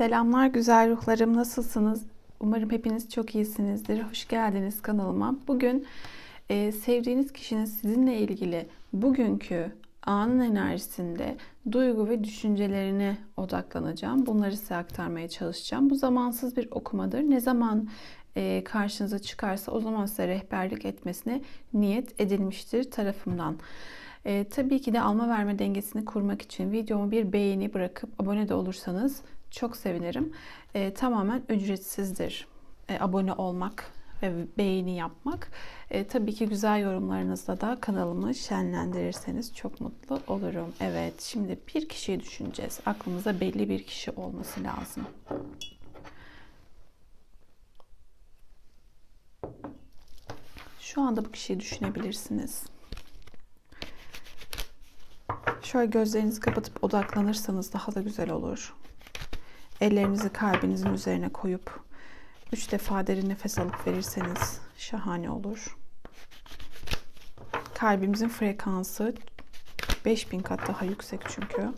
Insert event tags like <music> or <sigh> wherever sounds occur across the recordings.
Selamlar güzel ruhlarım. Nasılsınız? Umarım hepiniz çok iyisinizdir. Hoş geldiniz kanalıma. Bugün e, sevdiğiniz kişinin sizinle ilgili bugünkü anın enerjisinde duygu ve düşüncelerine odaklanacağım. Bunları size aktarmaya çalışacağım. Bu zamansız bir okumadır. Ne zaman e, karşınıza çıkarsa o zaman size rehberlik etmesine niyet edilmiştir tarafımdan. E, tabii ki de alma verme dengesini kurmak için videomu bir beğeni bırakıp abone de olursanız çok sevinirim. E, tamamen ücretsizdir e, abone olmak ve beğeni yapmak. E, tabii ki güzel yorumlarınızla da kanalımı şenlendirirseniz çok mutlu olurum. Evet, şimdi bir kişiyi düşüneceğiz. Aklımızda belli bir kişi olması lazım. Şu anda bu kişiyi düşünebilirsiniz. Şöyle gözlerinizi kapatıp odaklanırsanız daha da güzel olur. Ellerinizi kalbinizin üzerine koyup üç defa derin nefes alıp verirseniz şahane olur. Kalbimizin frekansı 5000 kat daha yüksek çünkü.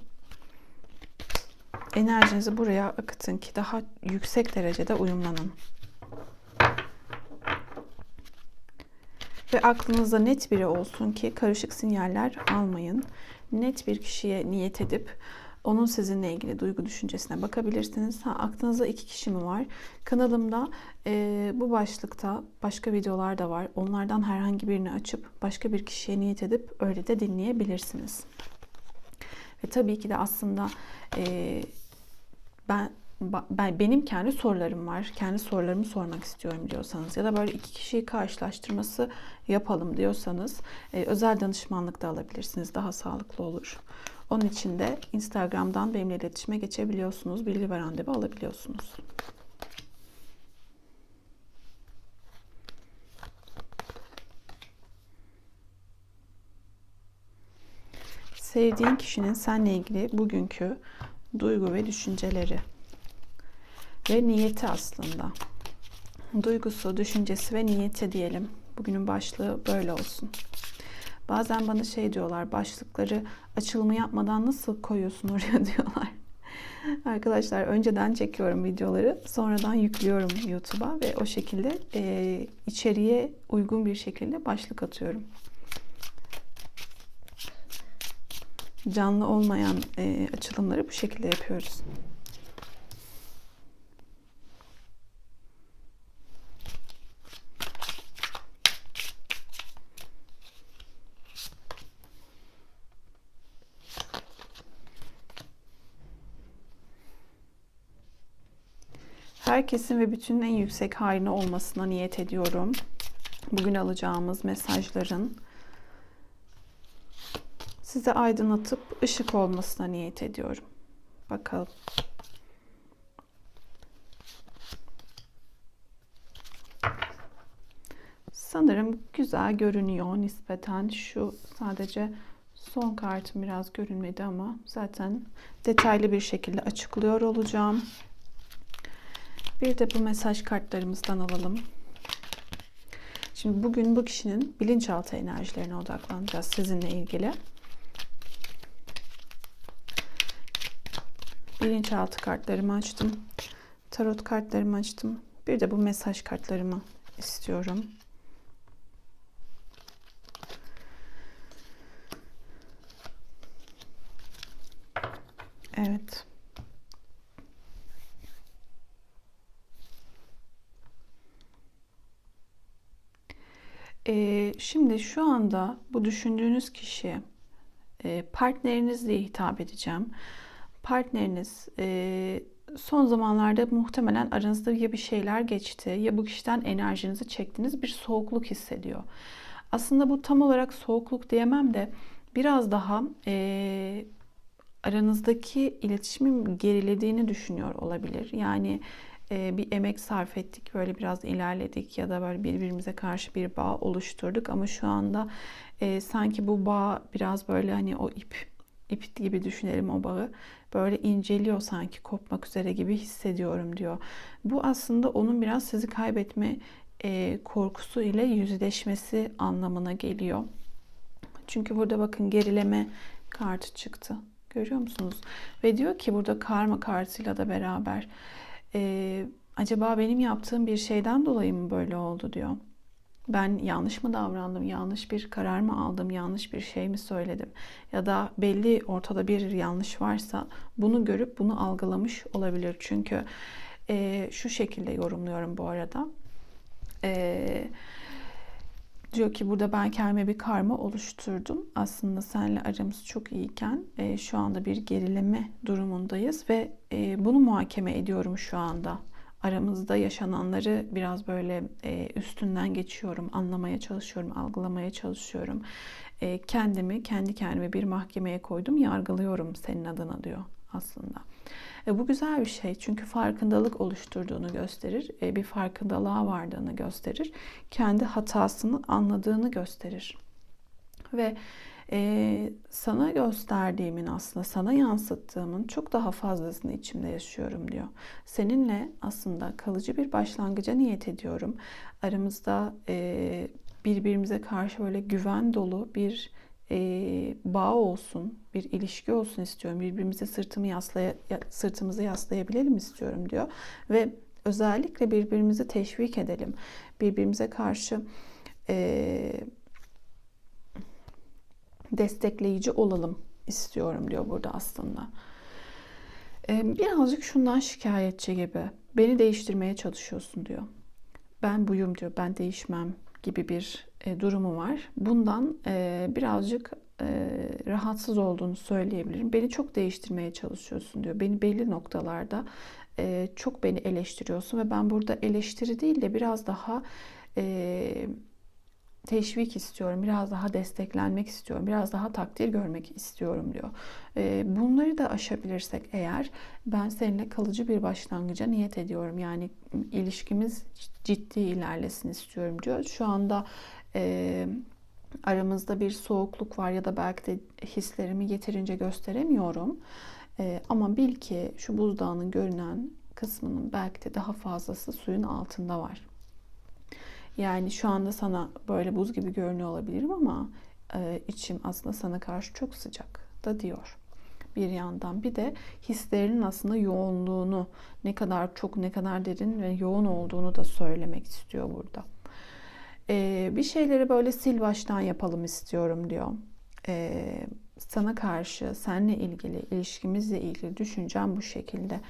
Enerjinizi buraya akıtın ki daha yüksek derecede uyumlanın. Ve aklınızda net biri olsun ki karışık sinyaller almayın. Net bir kişiye niyet edip onun sizinle ilgili duygu düşüncesine bakabilirsiniz. Ha, aklınızda iki kişi mi var? Kanalımda e, bu başlıkta başka videolar da var. Onlardan herhangi birini açıp başka bir kişiye niyet edip öyle de dinleyebilirsiniz. Ve tabii ki de aslında e, ben ben benim kendi sorularım var. Kendi sorularımı sormak istiyorum diyorsanız ya da böyle iki kişiyi karşılaştırması yapalım diyorsanız e, özel danışmanlık da alabilirsiniz. Daha sağlıklı olur. Onun için de Instagram'dan benimle iletişime geçebiliyorsunuz. Bilgi ve randevu alabiliyorsunuz. Sevdiğin kişinin seninle ilgili bugünkü duygu ve düşünceleri ve niyeti aslında. Duygusu, düşüncesi ve niyeti diyelim. Bugünün başlığı böyle olsun. Bazen bana şey diyorlar, başlıkları açılımı yapmadan nasıl koyuyorsun oraya <laughs> diyorlar. Arkadaşlar önceden çekiyorum videoları, sonradan yüklüyorum YouTube'a ve o şekilde e, içeriye uygun bir şekilde başlık atıyorum. Canlı olmayan e, açılımları bu şekilde yapıyoruz. Herkesin ve bütünün en yüksek haline olmasına niyet ediyorum. Bugün alacağımız mesajların size aydınlatıp ışık olmasına niyet ediyorum. Bakalım. Sanırım güzel görünüyor nispeten. Şu sadece son kartım biraz görünmedi ama zaten detaylı bir şekilde açıklıyor olacağım. Bir de bu mesaj kartlarımızdan alalım. Şimdi bugün bu kişinin bilinçaltı enerjilerine odaklanacağız sizinle ilgili. Bilinçaltı kartlarımı açtım. Tarot kartlarımı açtım. Bir de bu mesaj kartlarımı istiyorum. Evet. E, şimdi şu anda bu düşündüğünüz kişi e, partneriniz diye hitap edeceğim. Partneriniz e, son zamanlarda muhtemelen aranızda ya bir şeyler geçti ya bu kişiden enerjinizi çektiniz bir soğukluk hissediyor. Aslında bu tam olarak soğukluk diyemem de biraz daha e, aranızdaki iletişimin gerilediğini düşünüyor olabilir. Yani bir emek sarf ettik, böyle biraz ilerledik ya da böyle birbirimize karşı bir bağ oluşturduk ama şu anda e, sanki bu bağ biraz böyle hani o ip ip gibi düşünelim o bağı böyle inceliyor sanki kopmak üzere gibi hissediyorum diyor. Bu aslında onun biraz sizi kaybetme e, korkusu ile yüzleşmesi anlamına geliyor. Çünkü burada bakın gerileme kartı çıktı. Görüyor musunuz? Ve diyor ki burada karma kartıyla da beraber e, acaba benim yaptığım bir şeyden dolayı mı böyle oldu diyor. Ben yanlış mı davrandım, yanlış bir karar mı aldım, yanlış bir şey mi söyledim ya da belli ortada bir yanlış varsa bunu görüp bunu algılamış olabilir. Çünkü e, şu şekilde yorumluyorum bu arada. Eee Diyor ki burada ben kendime bir karma oluşturdum. Aslında seninle aramız çok iyiyken e, şu anda bir gerileme durumundayız ve e, bunu muhakeme ediyorum şu anda. Aramızda yaşananları biraz böyle e, üstünden geçiyorum, anlamaya çalışıyorum, algılamaya çalışıyorum. E, kendimi, kendi kendime bir mahkemeye koydum, yargılıyorum senin adına diyor aslında. E, bu güzel bir şey çünkü farkındalık oluşturduğunu gösterir, e, bir farkındalığa vardığını gösterir, kendi hatasını anladığını gösterir. Ve e, sana gösterdiğimin aslında sana yansıttığımın çok daha fazlasını içimde yaşıyorum diyor. Seninle aslında kalıcı bir başlangıca niyet ediyorum. Aramızda e, birbirimize karşı böyle güven dolu bir e, bağ olsun, bir ilişki olsun istiyorum. Birbirimize sırtımı yaslaya, sırtımızı yaslayabilelim istiyorum diyor. Ve özellikle birbirimizi teşvik edelim. Birbirimize karşı e, destekleyici olalım istiyorum diyor burada aslında. E, birazcık şundan şikayetçi gibi. Beni değiştirmeye çalışıyorsun diyor. Ben buyum diyor. Ben değişmem gibi bir e, durumu var. Bundan e, birazcık e, rahatsız olduğunu söyleyebilirim. Beni çok değiştirmeye çalışıyorsun diyor. Beni belli noktalarda e, çok beni eleştiriyorsun ve ben burada eleştiri değil de biraz daha e, teşvik istiyorum, biraz daha desteklenmek istiyorum, biraz daha takdir görmek istiyorum diyor. E, bunları da aşabilirsek eğer ben seninle kalıcı bir başlangıca niyet ediyorum. Yani ilişkimiz ciddi ilerlesin istiyorum diyor. Şu anda e, aramızda bir soğukluk var ya da belki de hislerimi yeterince gösteremiyorum. E, ama bil ki şu buzdağının görünen kısmının belki de daha fazlası suyun altında var. Yani şu anda sana böyle buz gibi görünüyor olabilirim ama e, içim aslında sana karşı çok sıcak da diyor bir yandan. Bir de hislerinin aslında yoğunluğunu ne kadar çok ne kadar derin ve yoğun olduğunu da söylemek istiyor burada. Ee, bir şeyleri böyle sil baştan yapalım istiyorum diyor. Ee, sana karşı, seninle ilgili, ilişkimizle ilgili düşüncem bu şekilde.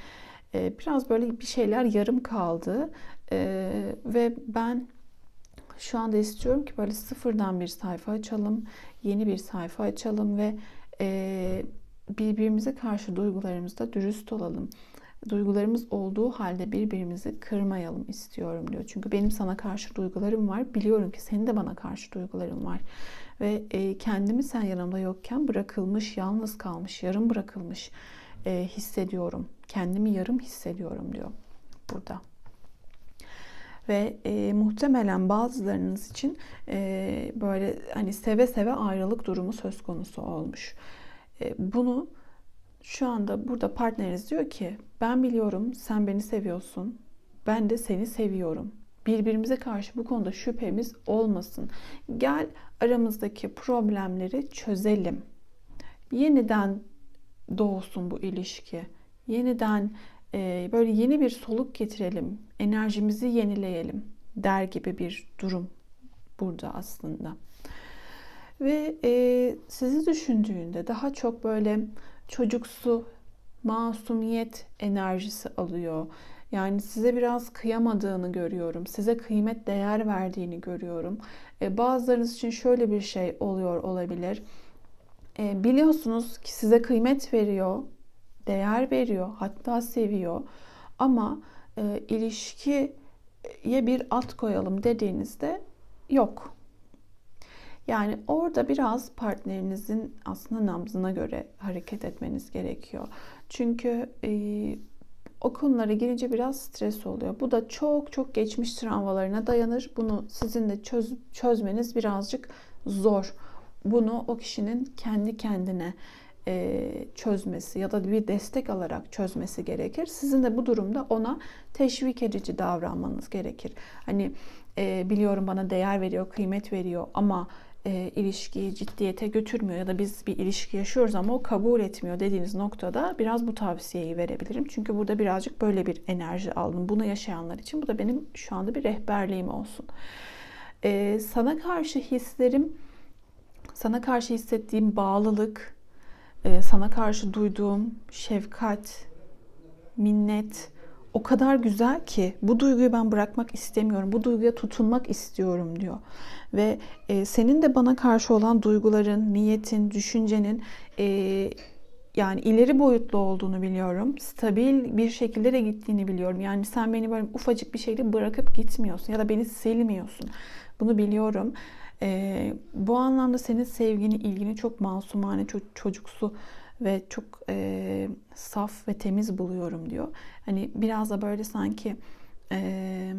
Ee, biraz böyle bir şeyler yarım kaldı ee, ve ben şu anda istiyorum ki böyle sıfırdan bir sayfa açalım, yeni bir sayfa açalım ve e, birbirimize karşı duygularımızda dürüst olalım. Duygularımız olduğu halde birbirimizi kırmayalım istiyorum diyor. Çünkü benim sana karşı duygularım var. Biliyorum ki senin de bana karşı duyguların var. Ve e, kendimi sen yanımda yokken bırakılmış, yalnız kalmış, yarım bırakılmış e, hissediyorum. Kendimi yarım hissediyorum diyor burada ve e, muhtemelen bazılarınız için e, böyle hani seve seve ayrılık durumu söz konusu olmuş. E, bunu şu anda burada partneriniz diyor ki ben biliyorum sen beni seviyorsun. Ben de seni seviyorum. Birbirimize karşı bu konuda şüphemiz olmasın. Gel aramızdaki problemleri çözelim. Yeniden doğsun bu ilişki. Yeniden böyle yeni bir soluk getirelim. Enerjimizi yenileyelim der gibi bir durum burada aslında. Ve e, sizi düşündüğünde daha çok böyle çocuksu, masumiyet enerjisi alıyor. Yani size biraz kıyamadığını görüyorum. Size kıymet değer verdiğini görüyorum. E, bazılarınız için şöyle bir şey oluyor olabilir. E, biliyorsunuz ki size kıymet veriyor, değer veriyor, hatta seviyor. Ama e, ilişkiye bir at koyalım dediğinizde yok. Yani orada biraz partnerinizin aslında nabzına göre hareket etmeniz gerekiyor. Çünkü e, o konulara girince biraz stres oluyor. Bu da çok çok geçmiş travmalarına dayanır. Bunu sizin de çöz, çözmeniz birazcık zor. Bunu o kişinin kendi kendine çözmesi ya da bir destek alarak çözmesi gerekir. Sizin de bu durumda ona teşvik edici davranmanız gerekir. Hani e, biliyorum bana değer veriyor, kıymet veriyor ama e, ilişkiyi ciddiyete götürmüyor ya da biz bir ilişki yaşıyoruz ama o kabul etmiyor dediğiniz noktada biraz bu tavsiyeyi verebilirim. Çünkü burada birazcık böyle bir enerji aldım. Bunu yaşayanlar için bu da benim şu anda bir rehberliğim olsun. E, sana karşı hislerim, sana karşı hissettiğim bağlılık, e, sana karşı duyduğum şefkat, minnet o kadar güzel ki bu duyguyu ben bırakmak istemiyorum. Bu duyguya tutunmak istiyorum diyor. Ve e, senin de bana karşı olan duyguların, niyetin, düşüncenin e, yani ileri boyutlu olduğunu biliyorum. Stabil bir şekilde de gittiğini biliyorum. Yani sen beni böyle ufacık bir şeyle bırakıp gitmiyorsun ya da beni silmiyorsun. Bunu biliyorum. E, bu anlamda senin sevgini, ilgini çok masumane, çok çocuksu ve çok e, saf ve temiz buluyorum diyor. Hani biraz da böyle sanki e,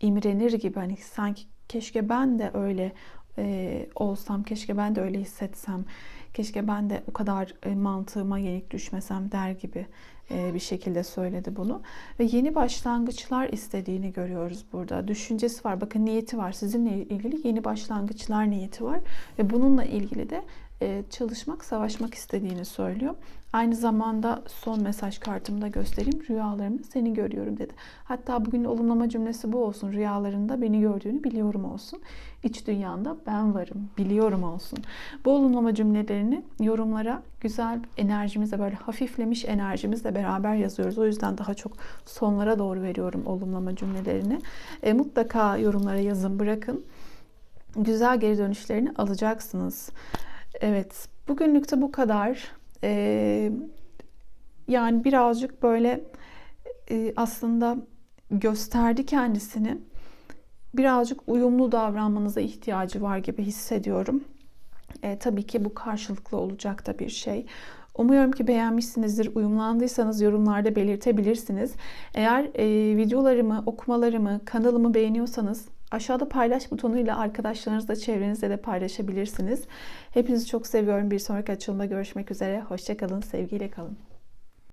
imrenir gibi hani sanki keşke ben de öyle e, olsam, keşke ben de öyle hissetsem, keşke ben de o kadar e, mantığıma yenik düşmesem der gibi e, bir şekilde söyledi bunu. Ve yeni başlangıçlar istediğini görüyoruz burada. Düşüncesi var, bakın niyeti var. Sizinle ilgili yeni başlangıçlar niyeti var. Ve bununla ilgili de e, çalışmak, savaşmak istediğini söylüyor. Aynı zamanda son mesaj kartımda göstereyim. Rüyalarımda seni görüyorum dedi. Hatta bugün olumlama cümlesi bu olsun. Rüyalarında beni gördüğünü biliyorum olsun. İç dünyanda ben varım, biliyorum olsun. Bu olumlama cümlelerini yorumlara güzel enerjimizle böyle hafiflemiş enerjimizle beraber yazıyoruz. O yüzden daha çok sonlara doğru veriyorum olumlama cümlelerini. E, mutlaka yorumlara yazın, bırakın. Güzel geri dönüşlerini alacaksınız. Evet, bugünlük de bu kadar. Ee, yani birazcık böyle e, aslında gösterdi kendisini. Birazcık uyumlu davranmanıza ihtiyacı var gibi hissediyorum. E, tabii ki bu karşılıklı olacak da bir şey. Umuyorum ki beğenmişsinizdir. Uyumlandıysanız yorumlarda belirtebilirsiniz. Eğer e, videolarımı, okumalarımı, kanalımı beğeniyorsanız Aşağıda paylaş butonuyla arkadaşlarınızla, çevrenizle de paylaşabilirsiniz. Hepinizi çok seviyorum. Bir sonraki açılımda görüşmek üzere. Hoşçakalın, sevgiyle kalın.